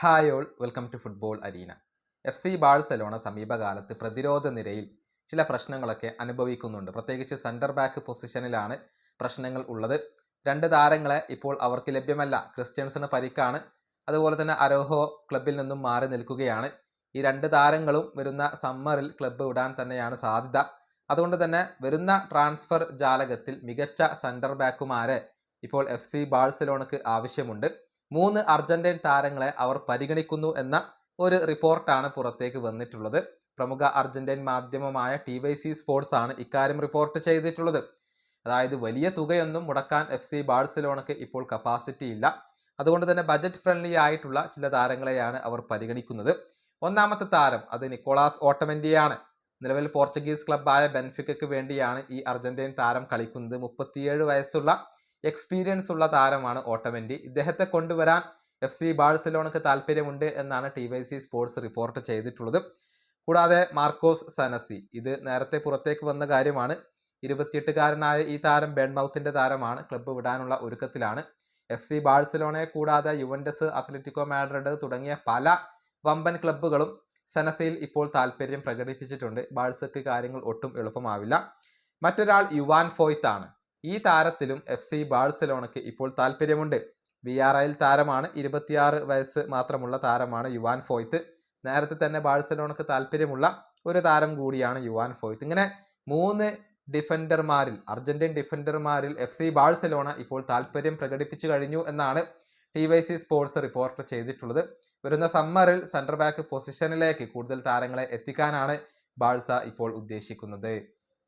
Hi all welcome to football arena F C Barcelona സമീപകാലത്ത് പ്രതിരോധ നിരയിൽ ചില പ്രശ്നങ്ങളൊക്കെ അനുഭവിക്കുന്നുണ്ട്. പ്രത്യേകിച്ച് സെന്റർ ബാക്ക് പൊസിഷനിലാണ് പ്രശ്നങ്ങൾ ഉള്ളത്. രണ്ട് താരങ്ങളെ ഇപ്പോൾ അവർക്ക് ലഭ്യമല്ല. ക്രിസ്ത്യൻസിന് പരിക്കാണ്. അതുപോലെ തന്നെ അരോഹോ ക്ലബിൽ നിന്നും മാറി നിൽക്കുകയാണ്. ഈ രണ്ട് താരങ്ങളും വരുന്ന സമ്മറിൽ ക്ലബ്ബ് വിടാൻ തന്നെയാണ് സാധ്യത. അതുകൊണ്ട് തന്നെ വരുന്ന ട്രാൻസ്ഫർ ജാലകത്തിൽ മികച്ച സെന്റർ ബാക്കുമാരെ ഇപ്പോൾ എഫ് സി ബാഴ്സലോണക്ക് ആവശ്യമുണ്ട്. മൂന്ന് അർജന്റീൻ താരങ്ങളെ അവർ പരിഗണിക്കുന്നു എന്ന ഒരു റിപ്പോർട്ടാണ് പുറത്തേക്ക് വന്നിട്ടുള്ളത്. പ്രമുഖ അർജന്റീൻ മാധ്യമമായ ടി വൈ സി സ്പോർട്സ് ആണ് ഇക്കാര്യം റിപ്പോർട്ട് ചെയ്തിട്ടുള്ളത്. അതായത് വലിയ തുകയൊന്നും മുടക്കാൻ എഫ് സി ബാഴ്സലോണക്ക് ഇപ്പോൾ കപ്പാസിറ്റി ഇല്ല. അതുകൊണ്ട് തന്നെ ബജറ്റ് ഫ്രണ്ട്ലി ആയിട്ടുള്ള ചില താരങ്ങളെയാണ് അവർ പരിഗണിക്കുന്നത്. ഒന്നാമത്തെ താരം അത് നിക്കോളാസ് ഓട്ടമെന്റിയാണ് നിലവിൽ പോർച്ചുഗീസ് ക്ലബ്ബായ ബെൻഫിക്കയ്ക്ക് വേണ്ടിയാണ് ഈ അർജന്റീൻ താരം കളിക്കുന്നത്. മുപ്പത്തിയേഴ് വയസ്സുള്ള എക്സ്പീരിയൻസ് ഉള്ള താരമാണ് ഓട്ടമെന്റി ഇദ്ദേഹത്തെ കൊണ്ടുവരാൻ എഫ് സി ബാഴ്സലോണക്ക് താല്പര്യമുണ്ട് എന്നാണ് T Y C sports report ചെയ്തിട്ടുള്ളത്. കൂടാതെ മാർക്കോസ് സനസി. ഇത് നേരത്തെ പുറത്തേക്ക് വന്ന കാര്യമാണ്. ഇരുപത്തിയെട്ടുകാരനായ ഈ താരം ബെൺമൗത്തിന്റെ താരമാണ്. ക്ലബ്ബ് വിടാനുള്ള ഒരുക്കത്തിലാണ്. എഫ് സി ബാഴ്സലോണയെ കൂടാതെ യുവൻഡസ് അത്ലറ്റിക്കോ മാഡ്രിഡ് തുടങ്ങിയ പല വമ്പൻ ക്ലബ്ബുകളും സനസയിൽ ഇപ്പോൾ താല്പര്യം പ്രകടിപ്പിച്ചിട്ടുണ്ട്. ബാഴ്സക്ക് കാര്യങ്ങൾ ഒട്ടും എളുപ്പമാവില്ല. മറ്റൊരാൾ യുവാൻ ഫോയ്ത്താണ്. ഈ താരത്തിലും എഫ് സി ബാഴ്സലോണയ്ക്ക് ഇപ്പോൾ താല്പര്യമുണ്ട്. വി ആർ ഐയിൽ താരമാണ്. ഇരുപത്തിയാറ് വയസ്സ് മാത്രമുള്ള താരമാണ് യുവാൻ ഫോയ്ത്ത്. നേരത്തെ തന്നെ ബാഴ്സലോണയ്ക്ക് താല്പര്യമുള്ള ഒരു താരം കൂടിയാണ് യുവാൻ ഫോയ്ത്ത്. ഇങ്ങനെ മൂന്ന് ഡിഫൻഡർമാരിൽ അർജന്റീൻ ഡിഫൻഡർമാരിൽ എഫ് സി ബാഴ്സലോണ ഇപ്പോൾ താല്പര്യം പ്രകടിപ്പിച്ചു കഴിഞ്ഞു എന്നാണ് T Y C sports report ചെയ്തിട്ടുള്ളത്. വരുന്ന സമ്മറിൽ സെൻട്രൽ ബാക്ക് പൊസിഷനിലേക്ക് കൂടുതൽ താരങ്ങളെ എത്തിക്കാനാണ് ബാഴ്സ ഇപ്പോൾ ഉദ്ദേശിക്കുന്നത്.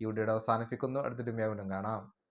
ഈ വീഡിയോ അവസാനിപ്പിക്കുന്നു. അടുത്തിട്ട് വീണ്ടും കാണാം.